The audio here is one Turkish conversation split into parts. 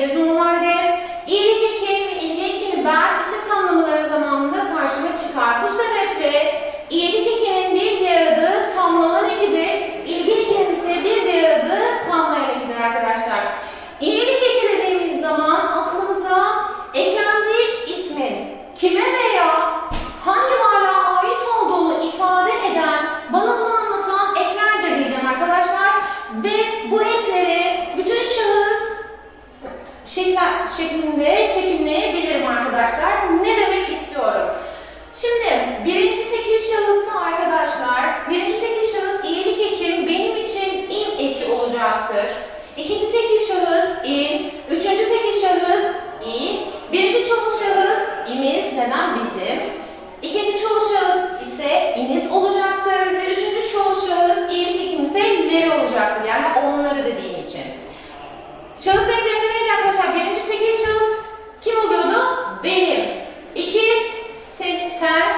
mesmo çekimde çekimleyebilirim arkadaşlar. Ne demek istiyorum? Şimdi birinci tekil şahıs mı arkadaşlar? Birinci tekil şahıs iyilik ekim benim için im eki olacaktır. İkinci tekil şahıs im. Üçüncü tekil şahıs i. Birinci çoğul şahıs imiz denen bizim. İkinci çoğul şahıs ise iniz olacaktır. Ve üçüncü çoğul şahıs iyilik ekim ise leri olacaktır. Yani onları dediğim için. Şahıs denkleminde neydi arkadaşlar? Birinci tekil şahıs oluyordu? Benim. 2 sen, sen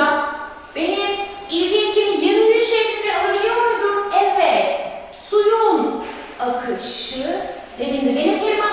hocam. Benim ilginkimi yönünün şeklinde alabiliyor muydum? Evet. Suyun akışı dediğimde benim kelime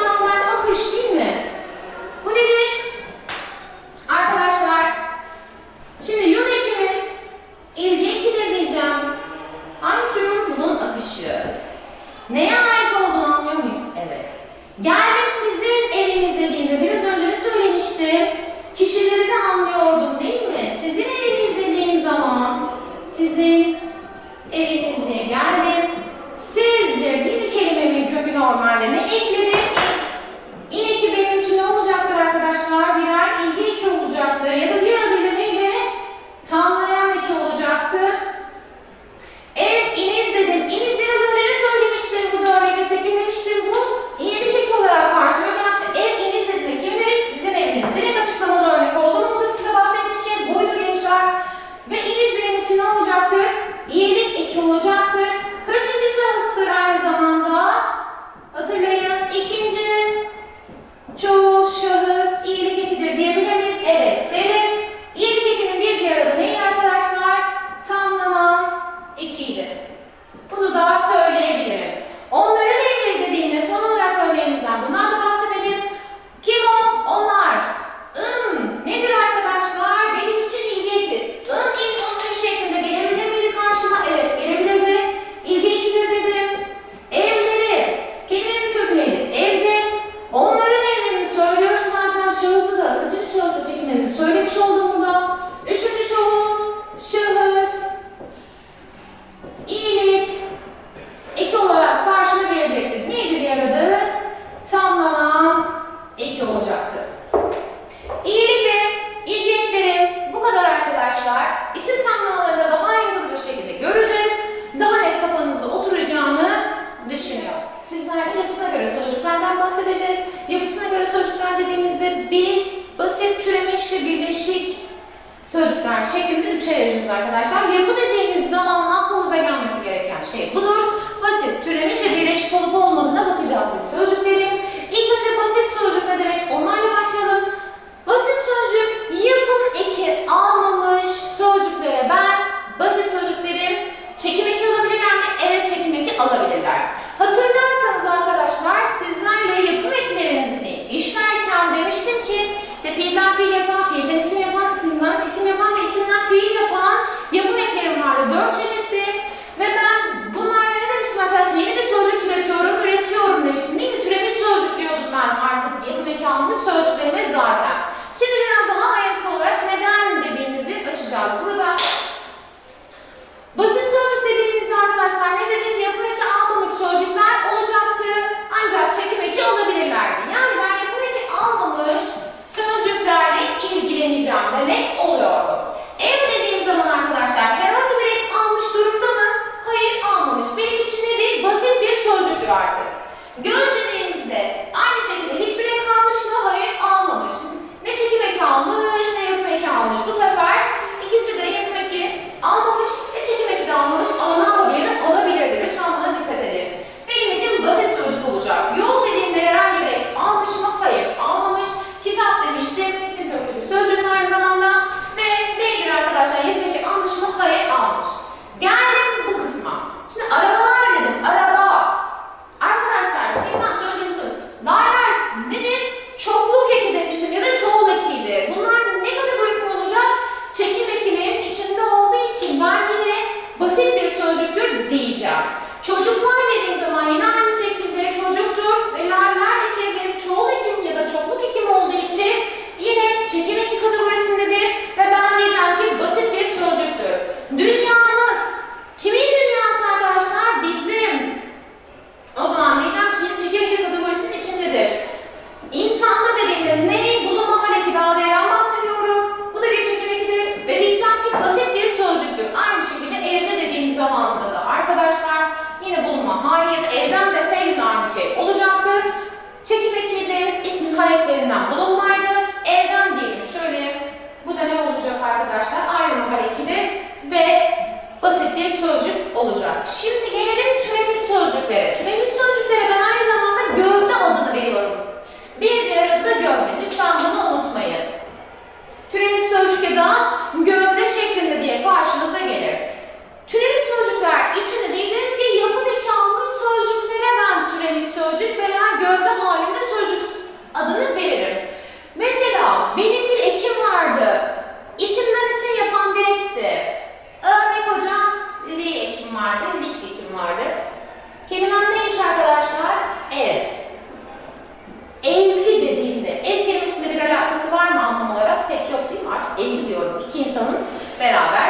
demiştik arkadaşlar. Yapı dediğimiz zaman aklımıza gelmesi gereken şey budur. Basit, türemiş ve birleşik olup olmadığına bakacağız biz sözcükleri. Bir yıllık iki insanın beraber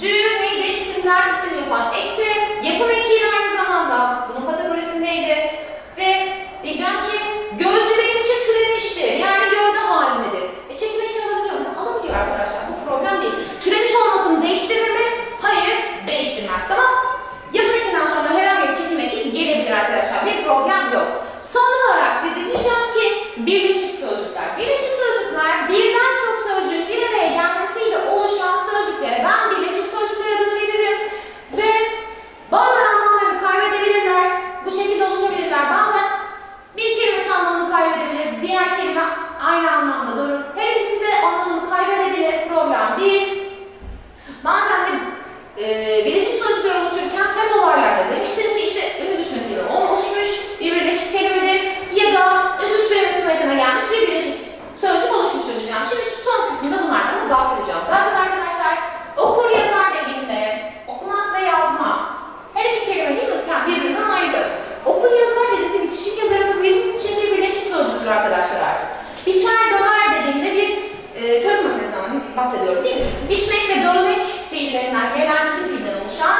Cü, meyde, isimler, isim yapan ekti. Yapı bahsediyorum değil mi? İçmek ve dövmek fiillerinden gelen iki fiilden oluşan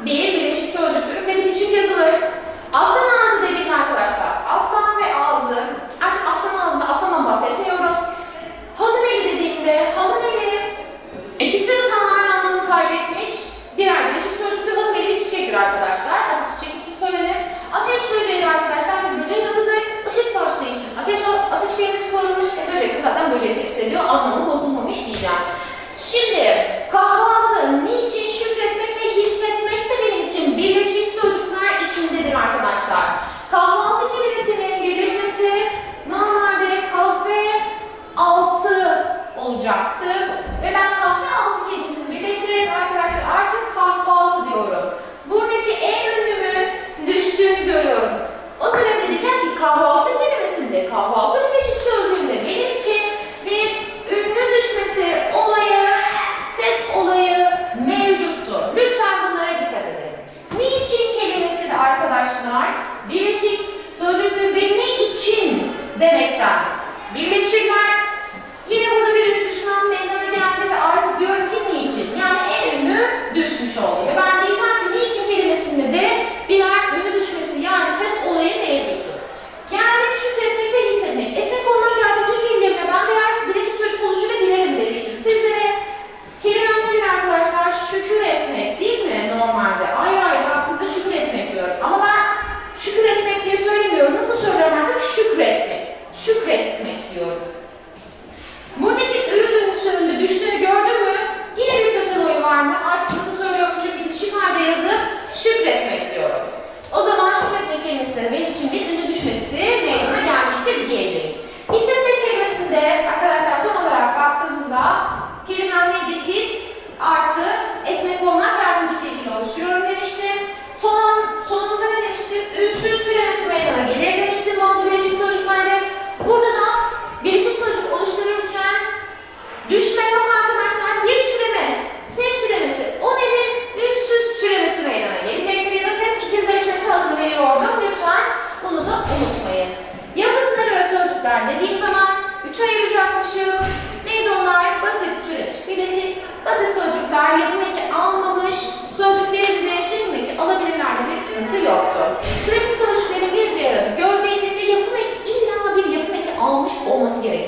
bir birleşik sözcük ve bitişik yazıları. Aslan ağzı dediğim arkadaşlar, aslan ve ağzı, artık aslan ağzında aslanla bahsetmiyorum. Hanım dediğimde hanım eli, ikisi de tamamen anlamını kaybetmiş. Birer birleşik sözcüklü hanım eli bir çiçektir arkadaşlar. Artık çiçek için söylenir. Ateş böceği arkadaşlar bir böceğin adıdır. Işık saçtığı için ateş, ateş kelimesi kullanılmış. E, böcek zaten böceği gösteriyor. Anlamı bozulmamış diyeceğim. Şimdi kahvaltı niye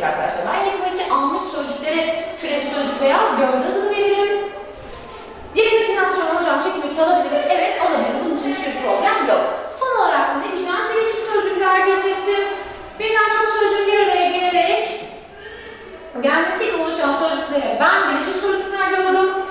arkadaşlar. Ben buradaki almış sözcüklere türev sözcük veya gövde adını veririm. Yekmekinden sonra hocam çekmek alabilir? Evet alabilir. Bunun için hiçbir problem yok. Son olarak ne diyeceğim? Değişik sözcükler diyecektim. Birden çok sözcüğün bir araya gelerek gelmesiyle oluşan sözcüklere ben birleşik sözcükler diyorum.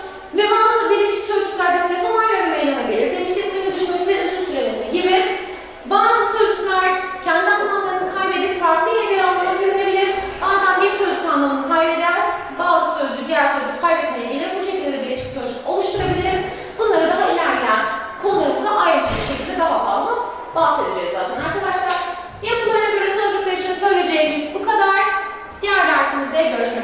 Later,